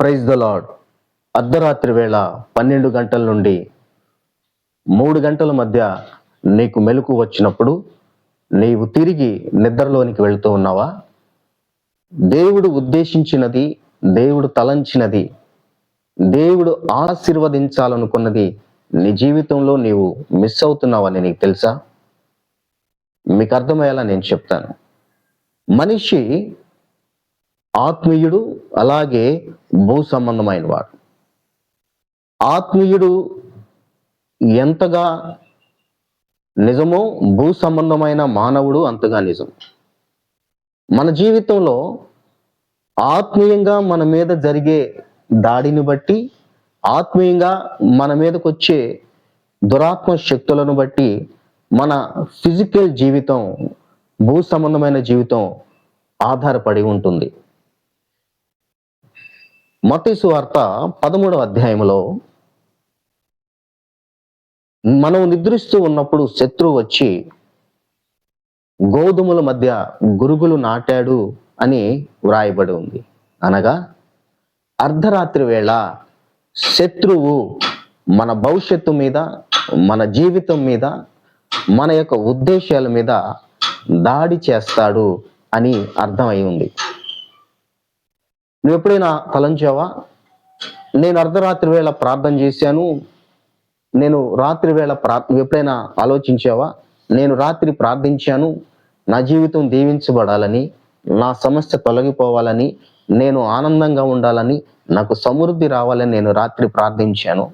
Praise the lord అర్ధరాత్రి వేళ పన్నెండు గంటల నుండి మూడు గంటల మధ్య నీకు మెలకు వచ్చినప్పుడు నీవు తిరిగి నిద్రలోనికి వెళుతూ ఉన్నావా? దేవుడు ఉద్దేశించినది దేవుడు తలంచినది దేవుడు ఆశీర్వదించాలనుకున్నది నీ జీవితంలో నీవు మిస్ అవుతున్నావని నీకు తెలుసా? మీకు అర్థమయ్యేలా నేను చెప్తాను. మనిషి ఆత్మీయుడు అలాగే భూ సంబంధమైన వాడు ఆత్మీయుడు ఎంతగా నిజమో భూ సంబంధమైన మానవుడు అంతగా నిజం. మన జీవితంలో ఆత్మీయంగా మన మీద జరిగే దాడిని బట్టి ఆత్మీయంగా మన మీదకు వచ్చే దురాత్మ శక్తులను బట్టి మన ఫిజికల్ జీవితం భూ సంబంధమైన జీవితం ఆధారపడి ఉంటుంది. మతీసు వార్త పదమూడవ అధ్యాయంలో మనం నిద్రిస్తూ ఉన్నప్పుడు శత్రువు వచ్చి గోధుమల మధ్య గురుగులు నాటాడు అని వ్రాయబడి ఉంది. అనగా అర్ధరాత్రి వేళ శత్రువు మన భవిష్యత్తు మీద మన జీవితం మీద మన యొక్క ఉద్దేశాల మీద దాడి చేస్తాడు అని అర్థమై ఉంది. నువ్వు ఎప్పుడైనా తలంచావా? నేను అర్ధరాత్రి వేళ ప్రార్థన చేశాను. నేను రాత్రి వేళ ప్రా నువ్వు ఎప్పుడైనా ఆలోచించావా? నేను రాత్రి ప్రార్థించాను. నా జీవితం దీవించబడాలని నా సమస్య తొలగిపోవాలని నేను ఆనందంగా ఉండాలని నాకు సమృద్ధి రావాలని నేను రాత్రి ప్రార్థించాను.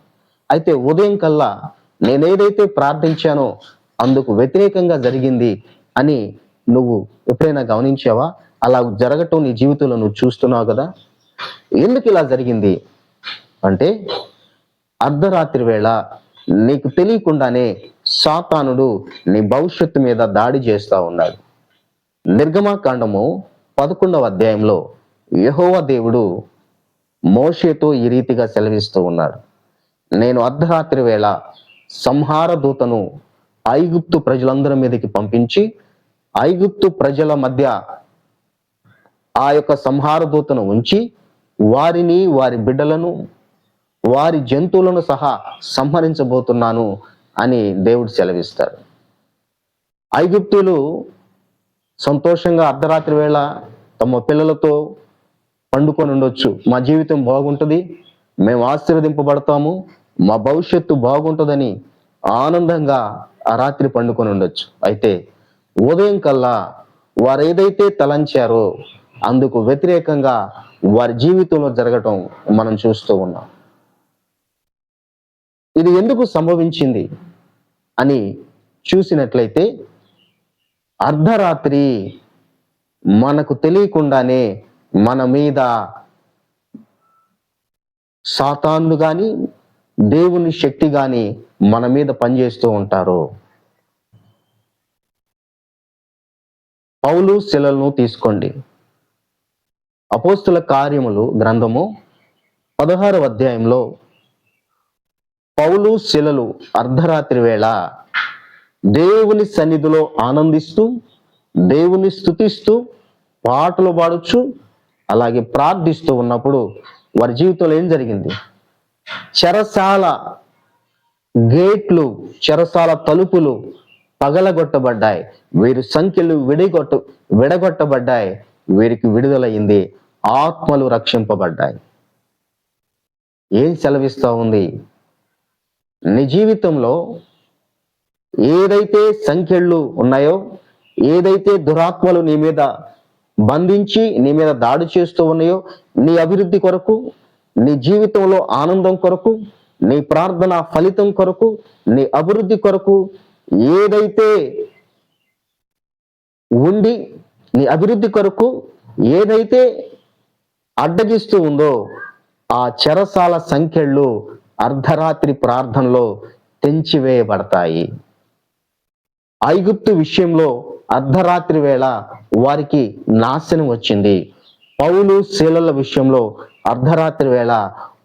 అయితే ఉదయం కల్లా నేనేదైతే ప్రార్థించానో అందుకు వ్యతిరేకంగా జరిగింది అని నువ్వు ఎప్పుడైనా గమనించావా? అలా జరగటం నీ జీవితంలో నువ్వు చూస్తున్నావు కదా? ఎందుకు ఇలా జరిగింది? అంటే అర్ధరాత్రి వేళ నీకు తెలియకుండానే సాతానుడు నీ భవిష్యత్తు మీద దాడి చేస్తూ ఉన్నాడు. నిర్గమాకాండము పదకొండవ అధ్యాయంలో యహోవ దేవుడు మోషేతో ఈ రీతిగా సెలవిస్తూ ఉన్నాడు. నేను అర్ధరాత్రి వేళ సంహార దూతను ఐగుప్తు ప్రజలందరి మీదకి పంపించి ఐగుప్తు ప్రజల మధ్య ఆ యొక్క సంహార దూతను ఉంచి వారిని వారి బిడ్డలను వారి జంతువులను సహా సంహరించబోతున్నాను అని దేవుడు సెలవిస్తాడు ఐగుప్తులు సంతోషంగా అర్ధరాత్రి వేళ తమ పిల్లలతో పండుకొని ఉండొచ్చు. మా జీవితం బాగుంటుంది మేము ఆశీర్వదింపబడతాము మా భవిష్యత్తు బాగుంటుందని ఆనందంగా ఆ రాత్రి పండుకొని ఉండొచ్చు. అయితే ఉదయం కల్లా వారు ఏదైతే తలంచారో అందుకు వ్యతిరేకంగా వారి జీవితంలో జరగటం మనం చూస్తూ ఉన్నాం. ఇది ఎందుకు సంభవించింది అని చూసినట్లయితే అర్ధరాత్రి మనకు తెలియకుండానే మన మీద సాతాన్లు గాని దేవుని శక్తి గాని మన మీద పనిచేస్తూ ఉంటారు. పౌలు శిలలను తీసుకోండి. అపోస్తుల కార్యములు గ్రంథము పదహారవ అధ్యాయంలో పౌలు శిలలు అర్ధరాత్రి వేళ దేవుని సన్నిధిలో ఆనందిస్తూ దేవుని స్తుతిస్తూ పాటలు పాడొచ్చు అలాగే ప్రార్థిస్తూ ఉన్నప్పుడు వారి జీవితంలో ఏం జరిగింది? చెరసాల గేట్లు చెరసాల తలుపులు పగలగొట్టబడ్డాయి. వీరి సంఖ్యలు విడిగొట్టు విడగొట్టబడ్డాయి. వీరికి విడుదలయ్యింది ఆత్మలు రక్షింపబడ్డాయి. ఏం సెలవిస్తూ ఉంది? నీ జీవితంలో ఏదైతే సంఖ్యలు ఉన్నాయో ఏదైతే దురాత్మలు నీ మీద బంధించి నీ మీద దాడి చేస్తూ ఉన్నాయో నీ అభివృద్ధి కొరకు నీ జీవితంలో ఆనందం కొరకు నీ ప్రార్థన ఫలితం కొరకు నీ అభివృద్ధి కొరకు ఏదైతే ఉండి నీ అభివృద్ధి కొరకు ఏదైతే అడ్డగిస్తూ ఉందో ఆ చెరసాల సంఖ్యలు అర్ధరాత్రి ప్రార్థనలో తెంచివేయబడతాయి. ఐగుప్తు విషయంలో అర్ధరాత్రి వేళ వారికి నాశనం వచ్చింది. పౌలు శీలల విషయంలో అర్ధరాత్రి వేళ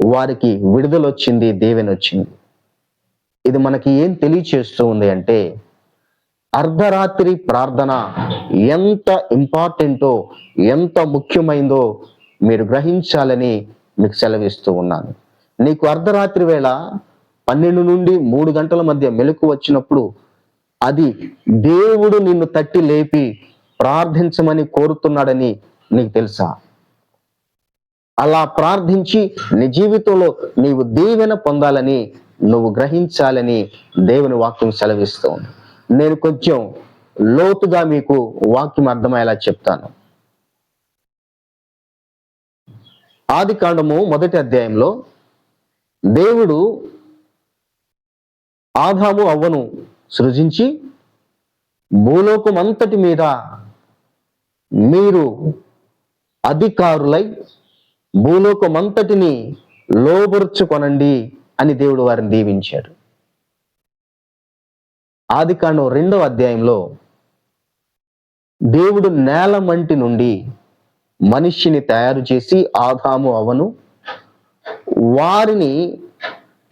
వారికి విడుదల వచ్చింది వచ్చింది ఇది మనకి ఏం తెలియచేస్తూ ఉంది అంటే అర్ధరాత్రి ప్రార్థన ఎంత ఇంపార్టెంటో ఎంత ముఖ్యమైందో మీరు గ్రహించాలని మీకు సెలవిస్తూ ఉన్నాను. నీకు అర్ధరాత్రి వేళ పన్నెండు నుండి మూడు గంటల మధ్య మెలకు వచ్చినప్పుడు అది దేవుడు నిన్ను తట్టి లేపి ప్రార్థించమని కోరుతున్నాడని నీకు తెలుసా? అలా ప్రార్థించి నీ జీవితంలో నీవు దీవెన పొందాలని నువ్వు గ్రహించాలని దేవుని వాక్యం సెలవిస్తూ ఉంది నేను కొంచెం లోతుగా మీకు వాక్యం అర్థమయ్యేలా చెప్తాను. ఆది కాండము మొదటి అధ్యాయంలో దేవుడు ఆదాము అవ్వను సృజించి భూలోకం అంతటి మీద మీరు అధికారులై భూలోకం అంతటిని లోబరుచుకొనండి అని దేవుడు వారిని దీవించాడు. ఆది కాండం రెండవ అధ్యాయంలో దేవుడు నేల మంటి నుండి మనిషిని తయారు చేసి ఆదాము అవను వారిని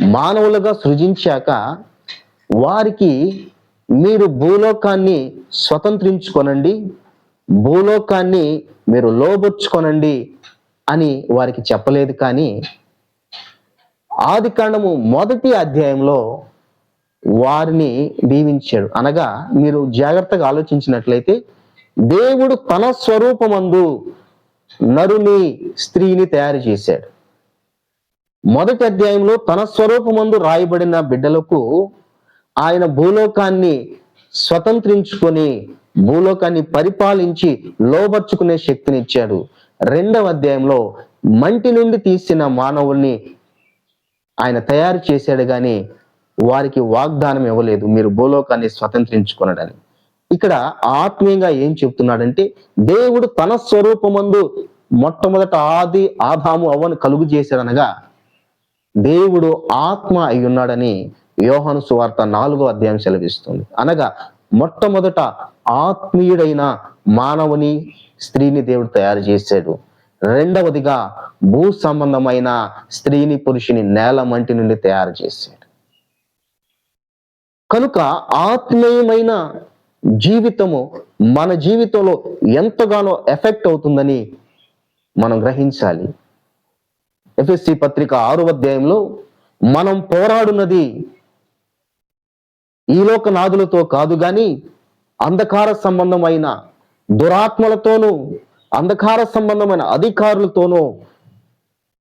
మానవులుగా సృజించాక వారికి మీరు భూలోకాన్ని స్వతంత్రించుకొనండి భూలోకాన్ని మీరు లోబొచ్చుకొనండి అని వారికి చెప్పలేదు. కానీ ఆది కాండము మొదటి అధ్యాయంలో వారిని దీవించాడు. అనగా మీరు జాగ్రత్తగా ఆలోచించినట్లయితే దేవుడు తన స్వరూపమందు నరుని స్త్రీని తయారు చేశాడు. మొదటి అధ్యాయంలో తన స్వరూపమందు రాయబడిన బిడ్డలకు ఆయన భూలోకాన్ని స్వతంత్రించుకొని భూలోకాన్ని పరిపాలించి లోబర్చుకునే శక్తినిచ్చాడు. రెండవ అధ్యాయంలో మంటి నుండి తీసిన మానవుల్ని ఆయన తయారు చేశాడు కానీ వారికి వాగ్దానం ఇవ్వలేదు. మీరు భూలోకాన్ని స్వతంత్రించుకునడని. ఇక్కడ ఆత్మీయంగా ఏం చెప్తున్నాడంటే దేవుడు తన స్వరూపమందు మొట్టమొదట ఆది ఆదాము అవ్వను కలుగు చేశాడనగా దేవుడు ఆత్మ అయి ఉన్నాడని యోహాను సువార్త నాలుగో అధ్యాయం సెలవిస్తుంది. అనగా మొట్టమొదట ఆత్మీయుడైన మానవుని స్త్రీని దేవుడు తయారు చేశాడు. రెండవదిగా భూ సంబంధమైన స్త్రీని పురుషుని నేల మంటి నుండి తయారు చేశాడు. కనుక ఆత్మీయమైన జీవితము మన జీవితంలో ఎంతగానో ఎఫెక్ట్ అవుతుందని మనం గ్రహించాలి. ఎఫ్ఎస్సి పత్రిక ఆరు అధ్యాయంలో మనం పోరాడున్నది ఈ నాదులతో కాదు గాని అంధకార సంబంధమైన దురాత్మలతోనూ అంధకార సంబంధమైన అధికారులతోనూ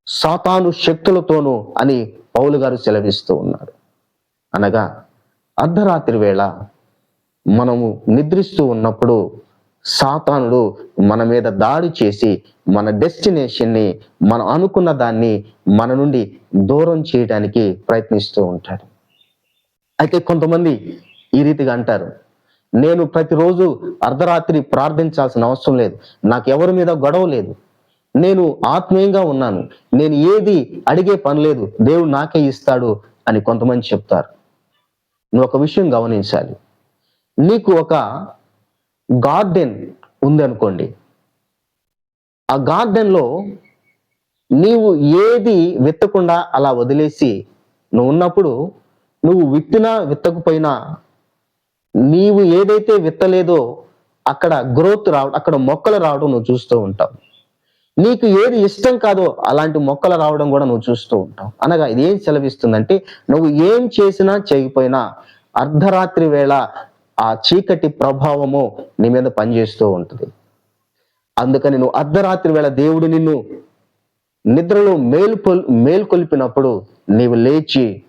సాతాను శక్తులతోనూ అని పౌలు గారు సెలవిస్తూ ఉన్నారు. అనగా అర్ధరాత్రి వేళ మనము నిద్రిస్తూ ఉన్నప్పుడు సాతానుడు మన మీద దాడి చేసి మన డెస్టినేషన్ని మనం అనుకున్న దాన్ని మన నుండి దూరం చేయడానికి ప్రయత్నిస్తూ ఉంటాడు. అయితే కొంతమంది ఈ రీతిగా అంటారు నేను ప్రతిరోజు అర్ధరాత్రి ప్రార్థించాల్సిన అవసరం లేదు నాకు ఎవరి మీద గొడవ లేదు. నేను ఆత్మీయంగా ఉన్నాను నేను ఏది అడిగే పని లేదు దేవుడు నాకే ఇస్తాడు అని కొంతమంది చెప్తారు. నువ్వు ఒక విషయం గమనించాలి. నీకు ఒక గార్డెన్ ఉందనుకోండి. ఆ గార్డెన్లో నీవు ఏది విత్తకుండా అలా వదిలేసి నువ్వు ఉన్నప్పుడు నువ్వు విత్తినా విత్తకపోయినా నీవు ఏదైతే విత్తలేదో అక్కడ గ్రోత్ రావడం అక్కడ మొక్కలు రావడం నువ్వు చూస్తూ ఉంటావు. నీకు ఏది ఇష్టం కాదో అలాంటి మొక్కలు రావడం కూడా నువ్వు చూస్తూ ఉంటావు. అనగా ఇది ఏం సెలవిస్తుందంటే నువ్వు ఏం చేసినా చేయకపోయినా అర్ధరాత్రి వేళ ఆ చీకటి ప్రభావము నీ మీద పనిచేస్తూ ఉంటుంది. అందుకని నువ్వు అర్ధరాత్రి వేళ దేవుడు నిన్ను నిద్రలో మేల్కొల్ మేల్కొల్పినప్పుడు నీవు లేచి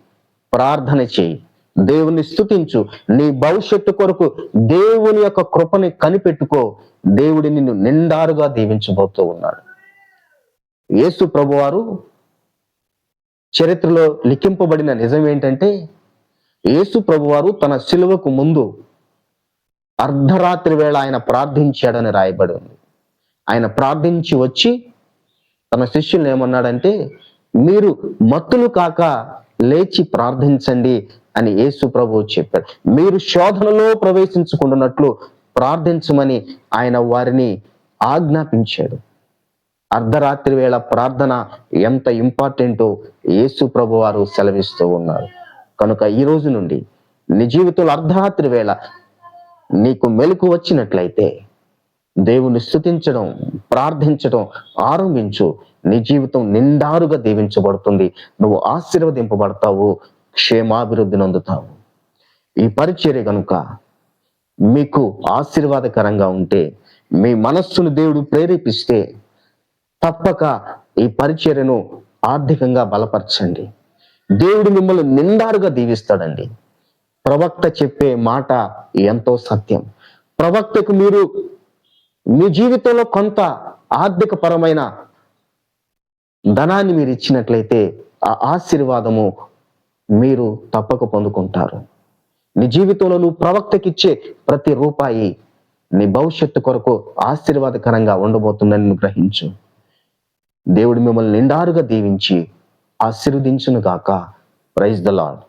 ప్రార్థన చేయి. దేవుని స్తుతించు. నీ భవిష్యత్తు కొరకు దేవుని యొక్క కృపని కనిపెట్టుకో. దేవుడి నిన్ను నిండారుగా దీవించబోతూ ఉన్నాడు. యేసు ప్రభువారు చరిత్రలో లిఖింపబడిన నిజం ఏంటంటే యేసు ప్రభువారు తన శిలువకు ముందు అర్ధరాత్రి వేళ ఆయన ప్రార్థించాడని రాయబడి ఉంది. ఆయన ప్రార్థించి వచ్చి తన శిష్యులను ఏమన్నాడంటే మీరు మత్తులు కాక లేచి ప్రార్థించండి అని యేసు ప్రభువు చెప్పాడు. మీరు శోధనలో ప్రవేశించుకుంటున్నట్లు ప్రార్థించమని ఆయన వారిని ఆజ్ఞాపించాడు. అర్ధరాత్రి వేళ ప్రార్థన ఎంత ఇంపార్టెంటో యేసు ప్రభు వారు సెలవిస్తూ ఉన్నారు. కనుక ఈ రోజు నుండి నీ జీవితంలో అర్ధరాత్రి వేళ నీకు మెలకు వచ్చినట్లయితే దేవుని స్థుతించడం ప్రార్థించడం ఆరంభించు. నీ జీవితం నిండారుగా దీవించబడుతుంది. నువ్వు ఆశీర్వదింపబడతావు క్షేమాభివృద్ధి నొందుతావు. ఈ పరిచర్య కనుక మీకు ఆశీర్వాదకరంగా ఉంటే మీ మనస్సును దేవుడు ప్రేరేపిస్తే తప్పక ఈ పరిచర్యను ఆర్థికంగా బలపరచండి. దేవుడు మిమ్మల్ని నిండారుగా దీవిస్తాడండి. ప్రవక్త చెప్పే మాట ఎంతో సత్యం. ప్రవక్తకు మీరు మీ జీవితంలో కొంత ఆర్థిక పరమైన ధనాన్ని మీరు ఇచ్చినట్లయితే ఆ ఆశీర్వాదము మీరు తప్పక పొందుకుంటారు. నీ జీవితంలో నువ్వు ప్రవక్తకిచ్చే ప్రతి రూపాయి నీ భవిష్యత్తు కొరకు ఆశీర్వాదకరంగా ఉండబోతుందని నువ్వు గ్రహించు. దేవుడు మిమ్మల్ని నిండారుగా దీవించి ఆశీర్వదించును గాక ప్రైజ్ ద లాడ్